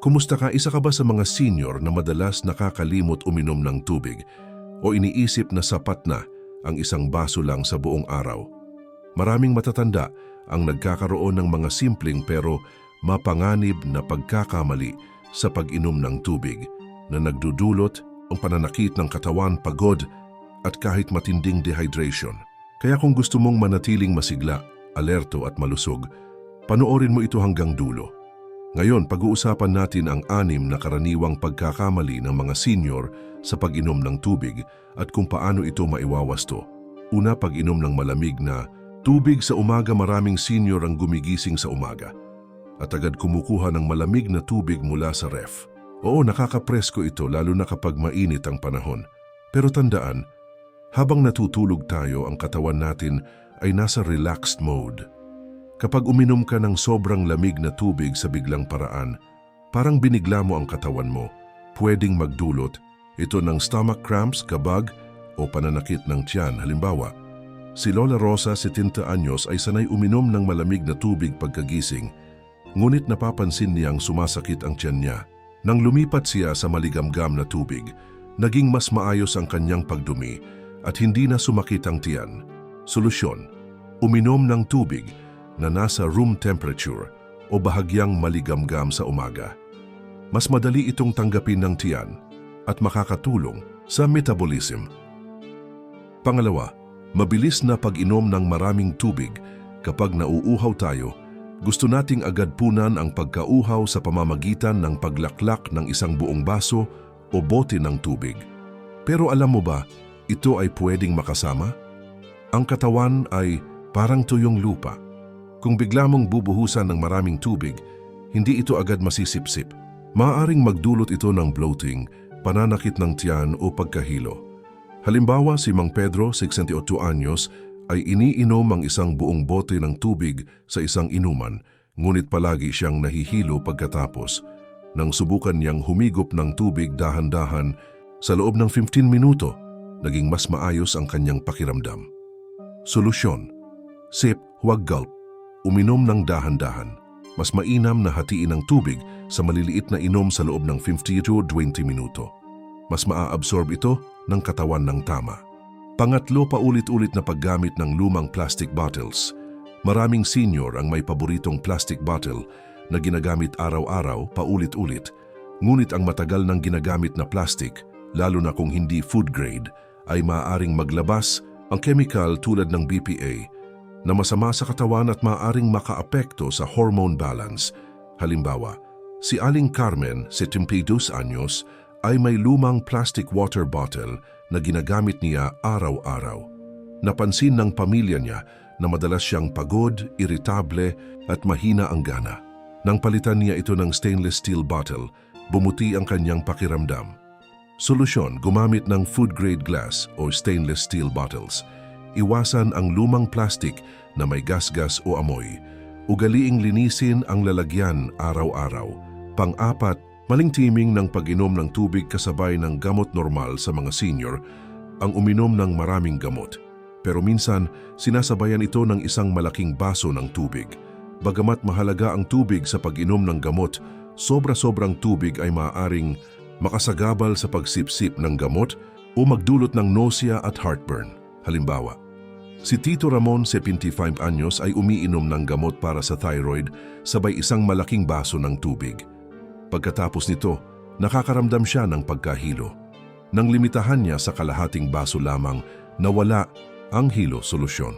Kumusta ka? Isa ka ba sa mga senior na madalas nakakalimot uminom ng tubig o iniisip na sapat na ang isang baso lang sa buong araw? Maraming matatanda ang nagkakaroon ng mga simpleng pero mapanganib na pagkakamali sa pag-inom ng tubig na nagdudulot ang pananakit ng katawan, pagod at kahit matinding dehydration. Kaya kung gusto mong manatiling masigla, alerto at malusog, panoorin mo ito hanggang dulo. Ngayon, pag-uusapan natin ang anim na karaniwang pagkakamali ng mga senior sa pag-inom ng tubig at kung paano ito maiwawasto. Una, pag-inom ng malamig na tubig sa umaga maraming senior ang gumigising sa umaga at agad kumukuha ng malamig na tubig mula sa ref. Oo, nakakapresko ito lalo na kapag mainit ang panahon. Pero tandaan, habang natutulog tayo ang katawan natin ay nasa relaxed mode. Kapag uminom ka ng sobrang lamig na tubig sa biglang paraan, parang binigla mo ang katawan mo, pwedeng magdulot ito ng stomach cramps, kabag o pananakit ng tiyan. Halimbawa, si Lola Rosa, 70 anyos ay sanay uminom ng malamig na tubig pagkagising, ngunit napapansin niyang sumasakit ang tiyan niya. Nang lumipat siya sa maligamgam na tubig, naging mas maayos ang kanyang pagdumi at hindi na sumakit ang tiyan. Solusyon, uminom ng tubig na nasa room temperature o bahagyang maligamgam sa umaga. Mas madali itong tanggapin ng tiyan at makakatulong sa metabolism. Pangalawa, mabilis na pag-inom ng maraming tubig kapag nauuhaw tayo, gusto nating agad punan ang pagkauhaw sa pamamagitan ng paglaklak ng isang buong baso o bote ng tubig. Pero alam mo ba, ito ay pwedeng makasama? Ang katawan ay parang tuyong lupa. Kung bigla mong bubuhusan ng maraming tubig, hindi ito agad masisipsip. Maaaring magdulot ito ng bloating, pananakit ng tiyan o pagkahilo. Halimbawa, si Mang Pedro, 68 anyos, ay iniinom ang isang buong bote ng tubig sa isang inuman, ngunit palagi siyang nahihilo pagkatapos. Nang subukan niyang humigop ng tubig dahan-dahan, sa loob ng 15 minuto, naging mas maayos ang kanyang pakiramdam. Solusyon, sip, huwag gulp, uminom ng dahan-dahan. Mas mainam na hatiin ang tubig sa maliliit na inom sa loob ng 15 to 20 minuto. Mas maa-absorb ito ng katawan ng tama. Pangatlo, paulit-ulit na paggamit ng lumang plastic bottles. Maraming senior ang may paboritong plastic bottle na ginagamit araw-araw paulit-ulit. Ngunit ang matagal ng ginagamit na plastic, lalo na kung hindi food grade, ay maaaring maglabas ang chemical tulad ng BPA na masama sa katawan at maaaring makaapekto sa hormone balance. Halimbawa, si Aling Carmen, 72 anyos, ay may lumang plastic water bottle na ginagamit niya araw-araw. Napansin ng pamilya niya na madalas siyang pagod, iritable at mahina ang gana. Nang palitan niya ito ng stainless steel bottle, bumuti ang kanyang pakiramdam. Solusyon, gumamit ng food-grade glass o stainless steel bottles. Iwasan ang lumang plastic na may gasgas o amoy. Ugaliing linisin ang lalagyan araw-araw. Pang-apat, maling timing ng pag-inom ng tubig kasabay ng gamot normal sa mga senior ang uminom ng maraming gamot. Pero minsan, sinasabayan ito ng isang malaking baso ng tubig. Bagamat mahalaga ang tubig sa pag-inom ng gamot, sobra-sobrang tubig ay maaaring makasagabal sa pagsipsip ng gamot o magdulot ng nausea at heartburn. Halimbawa, si Tito Ramon, 75 anyos, ay umiinom ng gamot para sa thyroid sabay isang malaking baso ng tubig. Pagkatapos nito, nakakaramdam siya ng pagkahilo. Nang limitahan niya sa kalahating baso lamang, nawala ang hilo solusyon.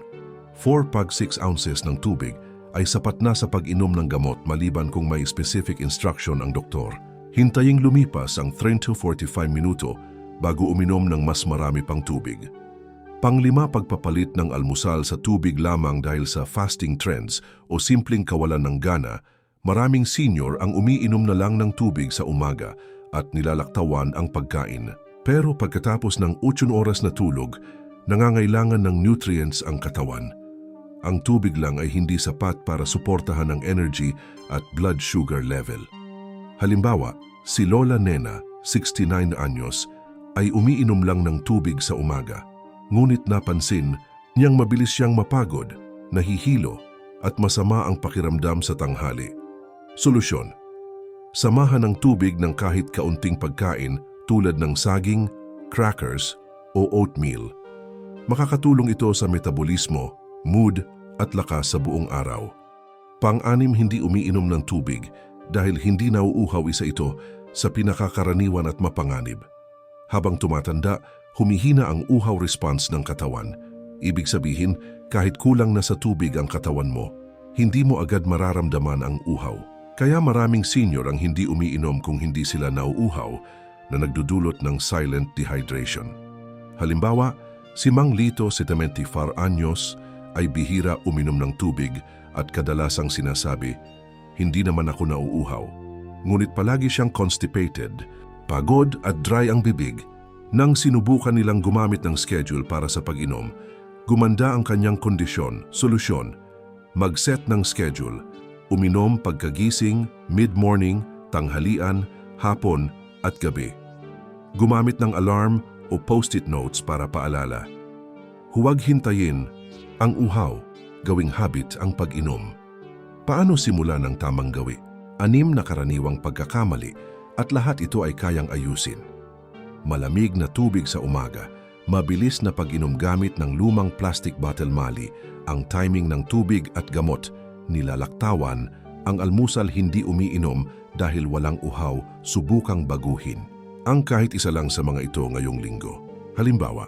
4 pag 6 ounces ng tubig ay sapat na sa pag-inom ng gamot maliban kung may specific instruction ang doktor. Hintaying lumipas ang 30 to 45 minuto bago uminom ng mas marami pang tubig. Panglima pagpapalit ng almusal sa tubig lamang dahil sa fasting trends o simpleng kawalan ng gana, maraming senior ang umiinom na lang ng tubig sa umaga at nilalaktawan ang pagkain. Pero pagkatapos ng 8 oras na tulog, nangangailangan ng nutrients ang katawan. Ang tubig lang ay hindi sapat para suportahan ang energy at blood sugar level. Halimbawa, si Lola Nena, 69 anyos, ay umiinom lang ng tubig sa umaga. Ngunit napansin niyang mabilis siyang mapagod, nahihilo at masama ang pakiramdam sa tanghali. Solusyon. Samahan ng tubig ng kahit kaunting pagkain tulad ng saging, crackers o oatmeal. Makakatulong ito sa metabolismo, mood at lakas sa buong araw. Pang-anim hindi umiinom ng tubig dahil hindi nauuhaw isa ito sa pinakakaraniwan at mapanganib. Habang tumatanda, humihina ang uhaw response ng katawan. Ibig sabihin, kahit kulang na sa tubig ang katawan mo, hindi mo agad mararamdaman ang uhaw. Kaya maraming senior ang hindi umiinom kung hindi sila nauuhaw na nagdudulot ng silent dehydration. Halimbawa, si Mang Lito Setamenti Anyos ay bihira uminom ng tubig at kadalasang sinasabi, hindi naman ako nauuhaw. Ngunit palagi siyang constipated, pagod at dry ang bibig. Nang sinubukan nilang gumamit ng schedule para sa pag-inom, gumanda ang kanyang kondisyon, solusyon. Mag-set ng schedule, uminom pagkagising, mid-morning, tanghalian, hapon at gabi. Gumamit ng alarm o post-it notes para paalala. Huwag hintayin ang uhaw, gawing habit ang pag-inom. Paano simula ng tamang gawi? Anim na karaniwang pagkakamali at lahat ito ay kayang ayusin. Malamig na tubig sa umaga, mabilis na pag-inom gamit ng lumang plastic bottle mali, ang timing ng tubig at gamot, nilalaktawan, ang almusal hindi umiinom dahil walang uhaw, subukang baguhin. Ang kahit isa lang sa mga ito ngayong linggo. Halimbawa,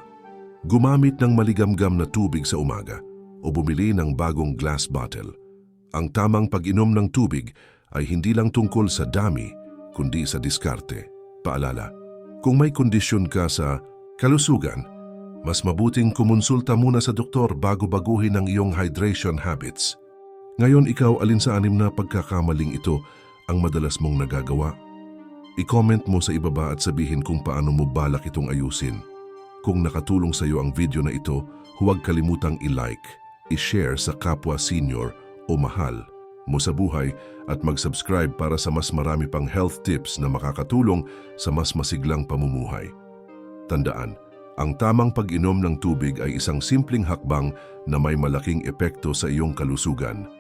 gumamit ng maligamgam na tubig sa umaga o bumili ng bagong glass bottle. Ang tamang pag-inom ng tubig ay hindi lang tungkol sa dami, kundi sa diskarte. Paalala, kung may kondisyon ka sa kalusugan, mas mabuting kumonsulta muna sa doktor bago baguhin ang iyong hydration habits. Ngayon ikaw alin sa anim na pagkakamaling ito ang madalas mong nagagawa? I-comment mo sa ibaba at sabihin kung paano mo balak itong ayusin. Kung nakatulong sa iyo ang video na ito, huwag kalimutang i-like, i-share sa kapwa senior o mahal mo sa buhay at mag-subscribe para sa mas marami pang health tips na makakatulong sa mas masiglang pamumuhay. Tandaan, ang tamang pag-inom ng tubig ay isang simpleng hakbang na may malaking epekto sa iyong kalusugan.